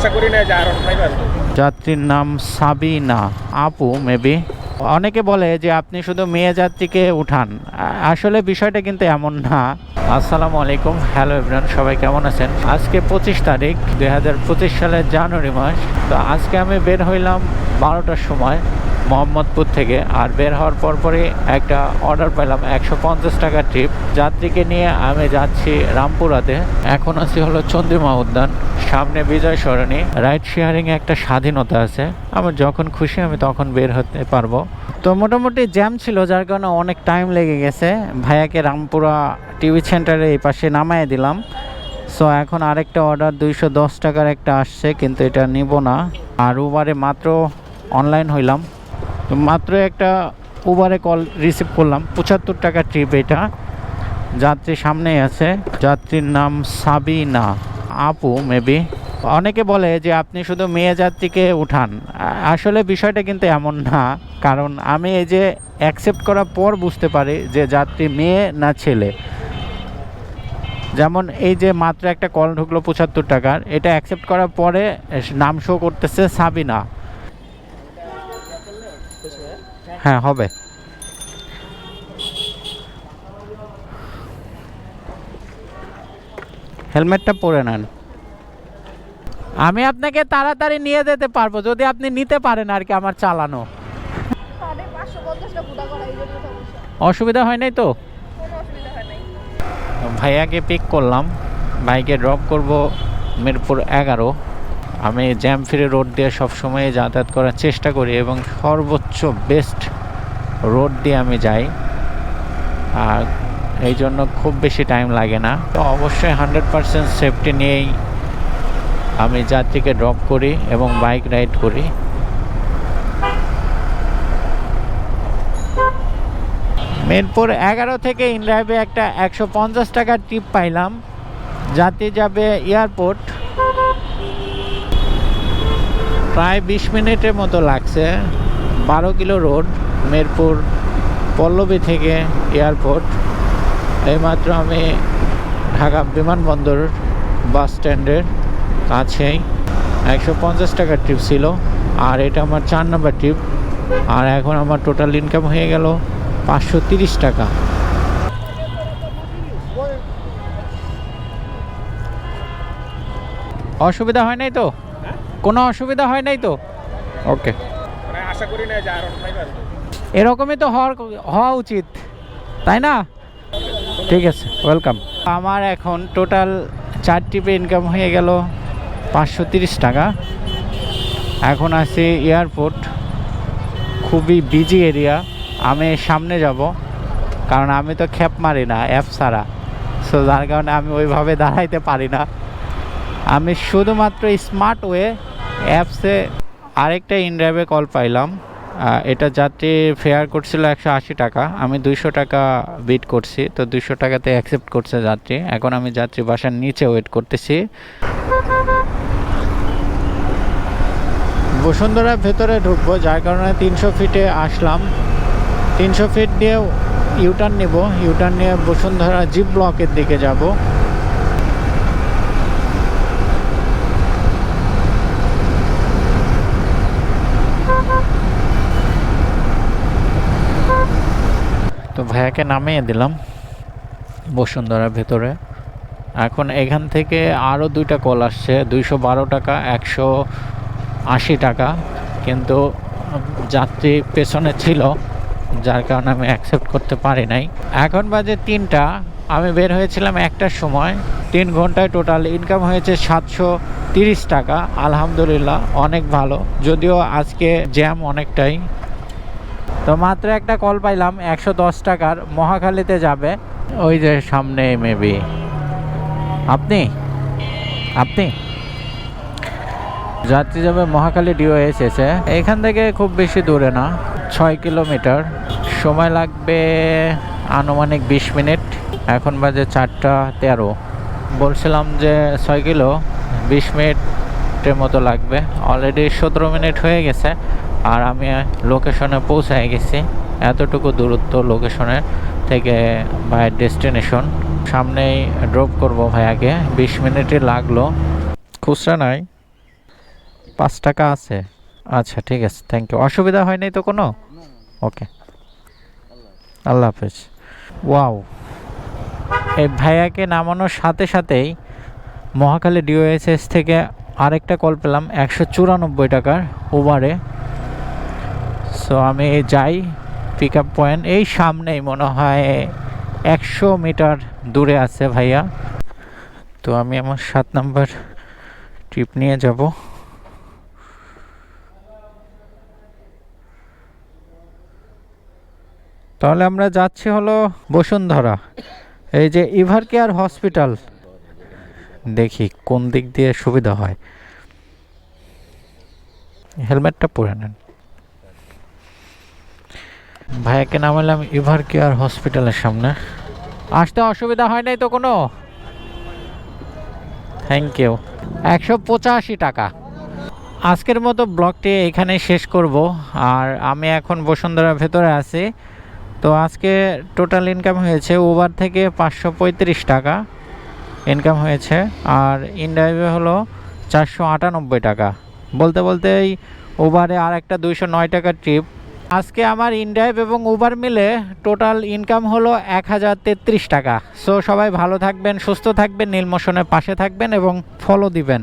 আশা করি না যে যাত্রীর নাম সাবিনা। আপু মেবি অনেকে বলে যে আপনি শুধু মেয়ে যাত্রীকে উঠান। আসলে বিষয়টা কিন্তু এমন না। আসসালামু আলাইকুম। হ্যালো এভরিওয়ান সবাই কেমন আছেন? আজকে পঁচিশ তারিখ, দুই হাজার পঁচিশ সালের জানুয়ারি মাস। তো আজকে আমি বের হইলাম বারোটার সময় মোহাম্মদপুর থেকে। আর বের হওয়ার পর পরই একটা অর্ডার পেলাম একশো পঞ্চাশ টাকার ট্রিপ যাত্রীকে নিয়ে আমি যাচ্ছি রামপুরাতে। এখন আছি হলো চন্দ্রিমা উদ্যান। সামনে বিজয় সরণি রাইড শেয়ারিং একটা স্বাধীনতা আছে। আমার যখন খুশি, আমি তখন বের হতে পারব। তো মোটামুটি জ্যাম ছিল, যার কারণে অনেক টাইম লেগে গেছে। ভাইয়াকে রামপুরা টিভি সেন্টারে এই পাশে নামায় দিলাম। সো এখন আরেকটা অর্ডার দুইশো দশ টাকার একটা আসছে, কিন্তু এটা নিব না। আর উবারে মাত্র অনলাইন হইলাম। তো মাত্র একটা উবারে কল রিসিভ করলাম। পঁচাত্তর টাকা ট্রিপ এটা। যাত্রী সামনেই আছে। যাত্রীর নাম সাবিনা। আপু মেবি অনেকে বলে যে আপনি শুধু মেয়ে যাত্রীকে উঠান। আসলে বিষয়টা কিন্তু এমন না, কারণ আমি এই যে অ্যাকসেপ্ট করার পর বুঝতে পারি যে যাত্রী মেয়ে না ছেলে। যেমন এই যে মাত্র একটা কল ঢুকলো পঁচাত্তর টাকার, এটা অ্যাকসেপ্ট করার পরে নাম শো করতেছে সাবিনা। হ্যাঁ হবে। হেলমেটটা পরে নেন। আমি আপনাকে তাড়াতাড়ি নিয়ে যেতে পারব যদি আপনি নিতে পারেন আর কি আমার চালানো। অসুবিধা হয় নাই তো? কোনো অসুবিধা হয় নাই। ভাইয়াকে পিক করলাম বাইকে ড্রপ করব মিরপুর এগারো। আমি জ্যাম ফিরে রোড দিয়ে সবসময় যাতায়াত করার চেষ্টা করি এবং সর্বোচ্চ বেস্ট রোড দিয়ে আমি যাই। আর এই জন্য খুব বেশি টাইম লাগে না। তো অবশ্যই হান্ড্রেড পারসেন্ট সেফটি নিয়েই আমি যাত্রীকে ড্রপ করি এবং বাইক রাইড করি। মিরপুর এগারো থেকে ইন্ড্রাইভে একটা একশো পঞ্চাশ টাকার ট্রিপ পাইলাম। যাতে যাবে এয়ারপোর্ট প্রায় বিশ মিনিটের মতো লাগছে। বারো কিলো রোড মিরপুর পল্লবী থেকে এয়ারপোর্ট এইমাত্র আমি ঢাকা বিমানবন্দর বাস স্ট্যান্ডের কাছেই। একশো পঞ্চাশ টাকার ট্রিপ ছিল আর এটা আমার চার নম্বর ট্রিপ আর এখন আমার টোটাল ইনকাম হয়ে গেল পাঁচশো তিরিশ টাকা। অসুবিধা হয় নাই তো? কোনো অসুবিধা হয় নাই তো? ওকে মানে আশা করি না যে আরন ফাইভ আসবে। এরকমই তো হওয়ার হওয়া উচিত তাই না? ঠিক আছে ওয়েলকাম আমার এখন টোটাল চার ট্রিপে ইনকাম হয়ে গেল পাঁচশো তিরিশ টাকা। এখন আছি এয়ারপোর্ট খুবই বিজি এরিয়া আমি সামনে যাব, কারণ আমি তো খেপ মারি না অ্যাপ ছাড়া। সো যার কারণে আমি ওইভাবে দাঁড়াইতে পারি না। আমি শুধুমাত্র স্মার্ট ওয়ে অ্যাপসে আরেকটা ইনড্রাইভে কল পাইলাম। এটা যাত্রী ফেয়ার করছিল একশো আশি টাকা। আমি দুইশো টাকা বিট করছি, তো দুইশো টাকাতে অ্যাকসেপ্ট করছে যাত্রী। এখন আমি যাত্রী বাসার নিচে ওয়েট করতেছি। বসুন্ধরার ভেতরে ঢুকবো, যার কারণে তিনশো ফিটে আসলাম। তিনশো ফিট দিয়ে ইউটার্ন নিব। ইউটার্ন নিয়ে বসুন্ধরা জিপ ব্লকের দিকে যাব। তো ভাইয়াকে নামিয়ে দিলাম বসুন্ধরার ভেতরে। এখন এখান থেকে আরও দুইটা কল আসছে, দুইশো বারো টাকা, একশো আশি টাকা। কিন্তু যাত্রী পেছনে ছিল, যার কারণে আমি অ্যাকসেপ্ট করতে পারি নাই। এখন বাজে তিনটা, আমি বের হয়েছিলাম একটার সময়। তিন ঘন্টায় টোটাল ইনকাম হয়েছে সাতশো তিরিশ টাকা। আলহামদুলিল্লাহ, অনেক ভালো। যদিও আজকে জ্যাম অনেকটাই। তো মাত্র একটা কল পাইলাম, একশো দশ টাকার, মহাখালীতে যাবে। ওই যে সামনে মেবি আপনি? আপনি? যাত্রী যাবে মহাখালী ডিওএসএসে এখান থেকে খুব বেশি দূরে না, ছয় কিলোমিটার। সময় লাগবে আনুমানিক বিশ মিনিট। এখন বাজে চারটা তেরো। বলছিলাম যে ছয় কিলো, বিশ মিনিটের মতো লাগবে। অলরেডি সতেরো মিনিট হয়ে গেছে। আর আমি লোকেশনে পৌঁছায় গেছি। এতটুকু দূরত্ব লোকেশনের থেকে ভাইয়ের ডেস্টিনেশন সামনেই ড্রপ করব ভাইয়াকে বিশ মিনিটই লাগল। খুচরা নাই। পাঁচ টাকা আছে। আচ্ছা ঠিক আছে। থ্যাংক ইউ অসুবিধা হয় নাই তো কোনো? ওকে আল্লাহ হাফেজ। ওয়াও এই ভাইয়াকে নামানোর সাথে সাথেই মহাখালী ডিওএসএস থেকে আরেকটা কল পেলাম। একশো চুরানব্বই টাকার ওভারে সো আমি যাই পিক আপ পয়েন্ট এই সামনেই মনে হয় একশো মিটার দূরে আছে ভাইয়া। তো আমি আমার সাত নাম্বার ট্রিপ নিয়ে যাব। তাহলে আমরা যাচ্ছি হলো বসুন্ধরা। এই যে ইভার কেয়ার হসপিটাল দেখি কোন দিক দিয়ে সুবিধা হয়। হেলমেটটা পরে নেন। ভাইয়াকে নামালাম ইভার কেয়ার হসপিটালের সামনে? আসতে অসুবিধা হয় নাই তো কোনো? থ্যাংক ইউ একশো পঁচাশি টাকা। আজকের মতো ব্লগটি এখানে শেষ করব। আর আমি এখন বসুন্ধরার ভেতরে আছি। তো আজকে টোটাল ইনকাম হয়েছে ওভার থেকে পাঁচশো পঁয়ত্রিশ টাকা। ইনকাম হয়েছে। আর ইনড্রাইভে হলো চারশো আটানব্বই টাকা। বলতে বলতেই ওভারে আর একটা দুইশো নয় টাকার ট্রিপ আজকে আমার ইনড্রাইভ এবং উবার মিলে টোটাল ইনকাম হলো এক হাজার তেত্রিশ টাকা। সো সবাই ভালো থাকবেন, সুস্থ থাকবেন নীলমোশনের পাশে থাকবেন এবং ফলো দিবেন।